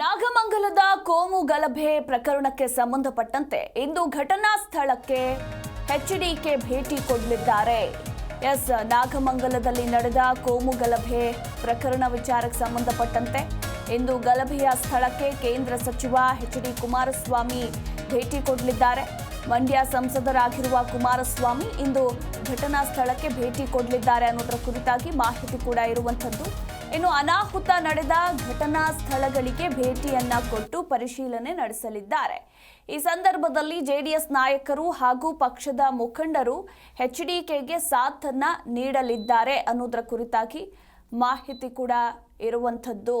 ನಾಗಮಂಗಲದ ಕೋಮು ಗಲಭೆ ಪ್ರಕರಣಕ್ಕೆ ಸಂಬಂಧಪಟ್ಟಂತೆ ಇಂದು ಘಟನಾ ಸ್ಥಳಕ್ಕೆ ಎಚ್ಡಿಕೆ ಭೇಟಿ ಕೊಡಲಿದ್ದಾರೆ. ಎಸ್, ನಾಗಮಂಗಲದಲ್ಲಿ ನಡೆದ ಕೋಮು ಗಲಭೆ ಪ್ರಕರಣ ವಿಚಾರಕ್ಕೆ ಸಂಬಂಧಪಟ್ಟಂತೆ ಇಂದು ಗಲಭೆಯ ಸ್ಥಳಕ್ಕೆ ಕೇಂದ್ರ ಸಚಿವ ಎಚ್ ಡಿ ಕುಮಾರಸ್ವಾಮಿ ಭೇಟಿ ಕೊಡಲಿದ್ದಾರೆ. ಮಂಡ್ಯ ಸಂಸದರಾಗಿರುವ ಕುಮಾರಸ್ವಾಮಿ ಇಂದು ಘಟನಾ ಸ್ಥಳಕ್ಕೆ ಭೇಟಿ ಕೊಡಲಿದ್ದಾರೆ ಅನ್ನೋದರ ಕುರಿತಾಗಿ ಮಾಹಿತಿ ಕೂಡ ಇರುವಂಥದ್ದು. ಇನ್ನು ಅನಾಹುತ ನಡೆದ ಘಟನಾ ಸ್ಥಳಗಳಿಗೆ ಭೇಟಿಯನ್ನ ಕೊಟ್ಟು ಪರಿಶೀಲನೆ ನಡೆಸಲಿದ್ದಾರೆ. ಈ ಸಂದರ್ಭದಲ್ಲಿ ಜೆಡಿಎಸ್ ನಾಯಕರು ಹಾಗೂ ಪಕ್ಷದ ಮುಖಂಡರು ಎಚ್ಡಿಕೆಗೆ ಸಾಥನ್ನ ನೀಡಲಿದ್ದಾರೆ ಅನ್ನೋದರ ಕುರಿತಾಗಿ ಮಾಹಿತಿ ಕೂಡ ಇರುವಂಥದ್ದು.